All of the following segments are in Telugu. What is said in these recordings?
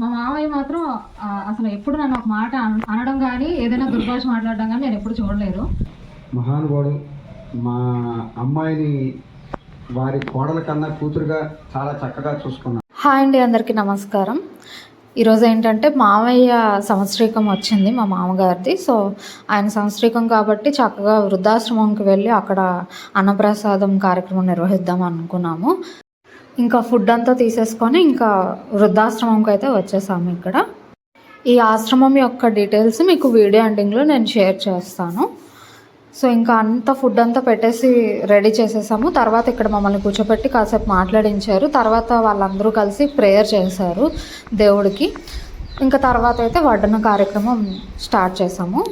మా మామయ్య మాత్రం అసలు ఎప్పుడు నన్ను ఒక మాట అన- అనడం కానీ ఏదైనా దుర్భాష మాట్లాడడం కానీ నేను ఎప్పుడు చూడలేదు. మహానుభావుడు మా అమ్మాయిని వారి కోడల కన్నా కూతురుగా చాలా చక్కగా చూసుకున్నాను హాయ్ అండి అందరికీ నమస్కారం. ఈరోజు ఏంటంటే మామయ్య సంవత్సరీకం వచ్చింది మా మామగారిది. సో ఆయన సంవత్సరీకం కాబట్టి చక్కగా వృద్ధాశ్రమంకి వెళ్ళి అక్కడ అన్నప్రసాదం కార్యక్రమం నిర్వహిద్దాం అనుకున్నాము. ఇంకా ఫుడ్ అంతా తీసేసుకొని ఇంకా వృద్ధాశ్రమంకి అయితే వచ్చేసాము ఇక్కడ. ఈ ఆశ్రమం యొక్క డీటెయిల్స్ మీకు వీడియో ఎండింగ్లో నేను షేర్ చేస్తాను. సో ఇంకా అంత ఫుడ్ అంతా పెట్టేసి రెడీ చేసేసాము. తర్వాత ఇక్కడ మమ్మల్ని కూర్చోబెట్టి కాసేపు మాట్లాడించారు. తర్వాత వాళ్ళందరూ కలిసి ప్రేయర్ చేశారు దేవుడికి. ఇంకా తర్వాత అయితే వడ్డన కార్యక్రమం స్టార్ట్ చేసాము.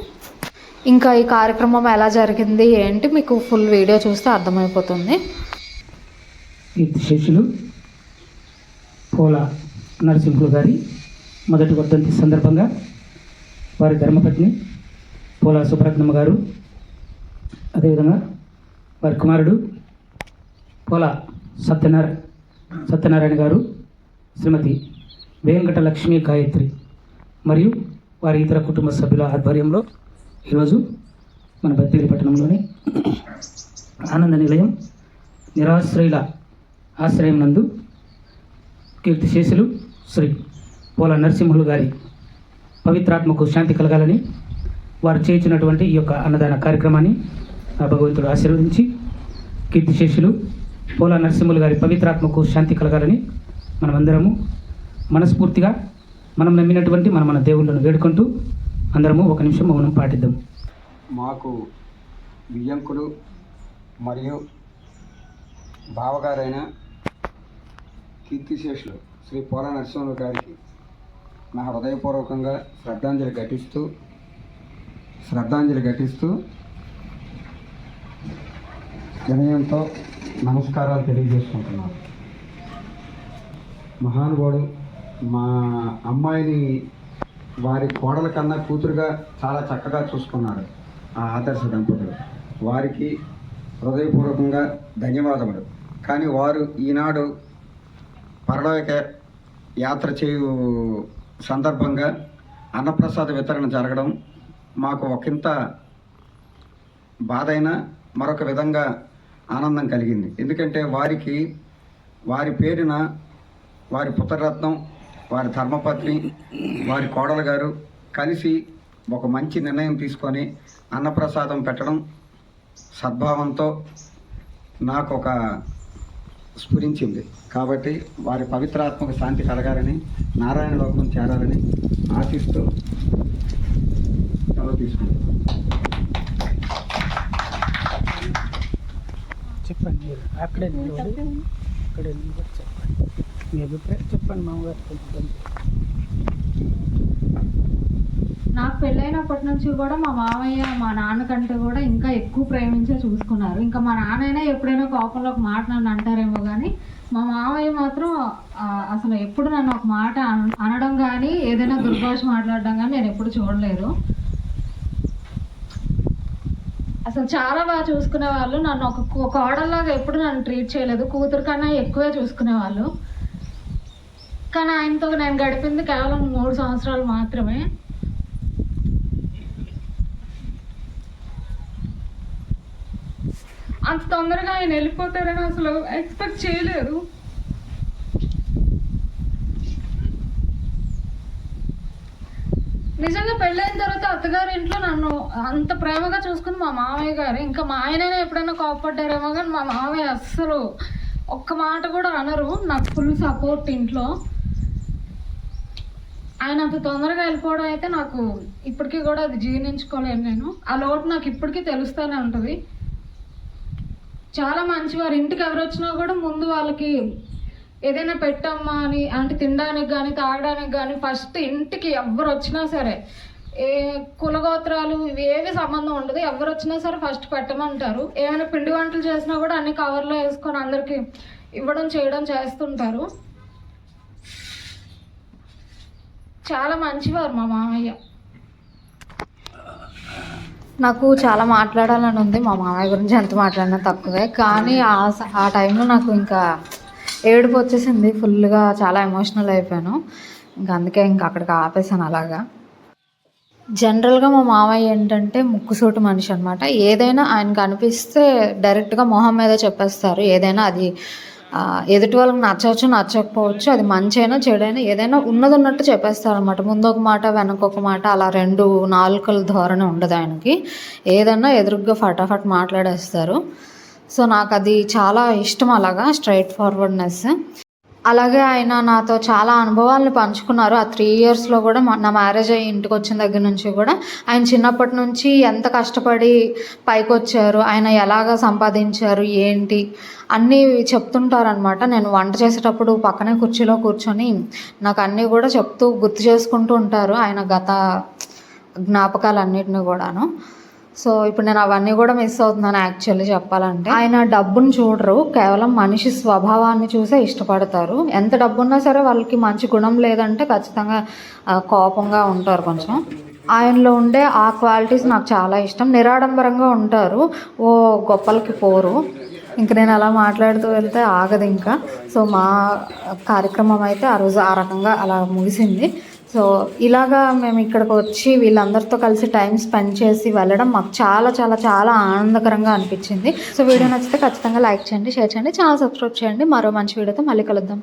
ఇంకా ఈ కార్యక్రమం ఎలా జరిగింది ఏంటి మీకు ఫుల్ వీడియో చూస్తే అర్థమైపోతుంది. కీర్తి శిష్యులు పోల నరసింహులు గారి మొదటి వర్ధంతి సందర్భంగా వారి ధర్మపత్ని పోల సుబ్రత్నమ్మ గారు అదేవిధంగా వారి కుమారుడు పోల సత్యనారాయణ సత్యనారాయణ గారు శ్రీమతి వెంకట లక్ష్మీ గాయత్రి మరియు వారి ఇతర కుటుంబ సభ్యుల ఆధ్వర్యంలో ఈరోజు మన బద్వేలు పట్టణంలోని ఆనంద నిలయం నిరాశ్రయుల ఆశ్రయం నందు కీర్తిశేషులు శ్రీ పోల నరసింహులు గారి పవిత్రాత్మకు శాంతి కలగాలని వారు చేయించినటువంటి ఈ యొక్క అన్నదాన కార్యక్రమాన్ని ఆ భగవంతుడు ఆశీర్వదించి కీర్తిశేషులు పోల నరసింహులు గారి పవిత్రాత్మకు శాంతి కలగాలని మనమందరము మనస్ఫూర్తిగా మనం నమ్మినటువంటి మన మన దేవుళ్ళను వేడుకుంటూ అందరము ఒక నిమిషం మౌనం పాటిద్దాం. మాకు బియ్యంకుడు మరియు బావగారైన కీర్తిశేషులు శ్రీ పోల నరసింహరావు గారికి నా హృదయపూర్వకంగా శ్రద్ధాంజలి ఘటిస్తూ శ్రద్ధాంజలి ఘటిస్తూ వినయంతో నమస్కారాలు తెలియజేసుకుంటున్నాను. మహానుభావుడు మా అమ్మాయిని వారి కోడల కన్నా కూతురుగా చాలా చక్కగా చూసుకున్నాడు ఆ ఆదర్శ దంపతులు. వారికి హృదయపూర్వకంగా ధన్యవాదములు. కానీ వారు ఈనాడు పరలోక యాత్ర చేయు సందర్భంగా అన్నప్రసాద వితరణ జరగడం మాకు ఒకంత బాధైన మరొక విధంగా ఆనందం కలిగింది. ఎందుకంటే వారికి వారి పేరున వారి పుత్రరత్నం వారి ధర్మపత్ని వారి కోడలు గారు కలిసి ఒక మంచి నిర్ణయం తీసుకొని అన్నప్రసాదం పెట్టడం సద్భావంతో నాకు ఒక స్ఫురించింది. కాబట్టి వారి పవిత్రాత్మక శాంతి కలగాలని నారాయణ లోకం చేరాలని ఆశిస్తూ సెలవు తీసుకుంటాం చెప్పండి మీరు అక్కడే నిలబడి అక్కడే నిలబడి చెప్పండి. మీ అభిప్రాయం చెప్పండి మామగారు కొంచెం నాకు పెళ్ళైనప్పటి నుంచి కూడా మా మామయ్య మా నాన్న కంటే కూడా ఇంకా ఎక్కువ ప్రేమించే చూసుకున్నారు. ఇంకా మా నాన్నైనా ఎప్పుడైనా కోపంలో ఒక మాట నన్ను అంటారేమో కానీ మా మామయ్య మాత్రం అసలు ఎప్పుడు నన్ను ఒక మాట అన- అనడం కానీ ఏదైనా దుర్భాష మాట్లాడడం కానీ నేను ఎప్పుడు చూడలేదు. అసలు చాలా బాగా చూసుకునే వాళ్ళు. నన్ను ఒక కో- కోడల్లాగా ఎప్పుడు నన్ను ట్రీట్ చేయలేదు. కూతురు కన్నా ఎక్కువే చూసుకునే వాళ్ళు. కానీ ఆయనతో నేను గడిపింది కేవలం మూడు సంవత్సరాలు మాత్రమే. అంత తొందరగా ఆయన వెళ్ళిపోతారని అసలు ఎక్స్పెక్ట్ చేయలేదు నిజంగా పెళ్ళైన తర్వాత అత్తగారి ఇంట్లో నన్ను అంత ప్రేమగా చూసుకుని మా మామయ్య గారు. ఇంకా మా ఆయనైనా ఎప్పుడైనా కోపడ్డారేమో కానీ మా మామయ్య అస్సలు ఒక్క మాట కూడా అనరు. నాకు ఫుల్ సపోర్ట్ ఇంట్లో. ఆయన అంత తొందరగా వెళ్ళిపోవడం అయితే నాకు ఇప్పటికీ కూడా అది జీర్ణించుకోలేను నేను. ఆ లోటు నాకు ఇప్పటికీ తెలుస్తూనే ఉంటుంది. చాలా మంచివారు ఇంటికి ఎవరు వచ్చినా కూడా ముందు వాళ్ళకి ఏదైనా పెట్టమ్మా అని అంటే తినడానికి కానీ తాగడానికి కానీ ఫస్ట్ ఇంటికి ఎవరు వచ్చినా సరే ఏ కులగోత్రాలు ఏవి సంబంధం ఉండదు. ఎవరు వచ్చినా సరే ఫస్ట్ పెట్టమంటారు. ఏమైనా పిండి వంటలు చేసినా కూడా అన్ని కవర్లో వేసుకొని అందరికీ ఇవ్వడం చేయడం చేస్తుంటారు. చాలా మంచివారు మా మామయ్య. నాకు చాలా మాట్లాడాలని ఉంది. మా మామయ్య గురించి ఎంత మాట్లాడినా తక్కువే. కానీ ఆ ఆ టైంలో నాకు ఇంకా ఏడుపు వచ్చేసింది. ఫుల్గా చాలా ఎమోషనల్ అయిపోయాను. ఇంకా అందుకే ఇంకా అక్కడికి ఆపేసాను అలాగా. జనరల్గా మా మామయ్య ఏంటంటే ముక్కుసూటి మనిషి అనమాట ఏదైనా ఆయనకు అనిపిస్తే డైరెక్ట్గా మొహం మీద చెప్పేస్తారు. ఏదైనా అది ఎదుటి వాళ్ళకి నచ్చవచ్చు నచ్చకపోవచ్చు అది మంచి అయినా చెడైనా ఏదైనా ఉన్నది ఉన్నట్టు చెప్పేస్తారు అనమాట ముందు ఒక మాట వెనక ఒక మాట అలా రెండు నాలుకల ధోరణి ఉండదు ఆయనకి. ఏదన్నా ఎదురుగ్గా ఫటాఫట్ మాట్లాడేస్తారు. సో నాకు అది చాలా ఇష్టం అలాగా స్ట్రైట్ ఫార్వర్డ్నెస్ అలాగే ఆయన నాతో చాలా అనుభవాలను పంచుకున్నారు. ఆ త్రీ ఇయర్స్లో కూడా మా- నా మ్యారేజ్ అయ్యి ఇంటికి వచ్చిన దగ్గర నుంచి కూడా ఆయన చిన్నప్పటి నుంచి ఎంత కష్టపడి పైకి వచ్చారు ఆయన ఎలాగ సంపాదించారు ఏంటి అన్నీ చెప్తుంటారనమాట నేను వంట చేసేటప్పుడు పక్కనే కుర్చీలో కూర్చొని నాకు అన్నీ కూడా చెప్తూ గుర్తు చేసుకుంటూ ఉంటారు ఆయన గత జ్ఞాపకాలన్నిటిని కూడాను. సో ఇప్పుడు నేను అవన్నీ కూడా మిస్ అవుతున్నాను యాక్చువల్లీ చెప్పాలంటే. ఆయన డబ్బును చూడరు కేవలం మనిషి స్వభావాన్ని చూసే ఇష్టపడతారు. ఎంత డబ్బున్నా సరే వాళ్ళకి మంచి గుణం లేదంటే ఖచ్చితంగా కోపంగా ఉంటారు కొంచెం. ఆయనలో ఉండే ఆ క్వాలిటీస్ నాకు చాలా ఇష్టం. నిరాడంబరంగా ఉంటారు. ఓ గొప్పలకి పోరు. ఇంక నేను అలా మాట్లాడుతూ వెళ్తే ఆగదు ఇంకా. సో మా కార్యక్రమం అయితే ఆ రోజు ఆ రకంగా అలా ముగిసింది. సో ఇలాగా మేము ఇక్కడికి వచ్చి వీళ్ళందరితో కలిసి టైం స్పెండ్ చేసి వెళ్ళడం మాకు చాలా చాలా చాలా ఆనందకరంగా అనిపించింది. సో వీడియో నచ్చితే ఖచ్చితంగా లైక్ చేయండి షేర్ చేయండి ఛానల్ సబ్స్క్రైబ్ చేయండి. మరో మంచి వీడియోతో మళ్ళీ కలుద్దాం.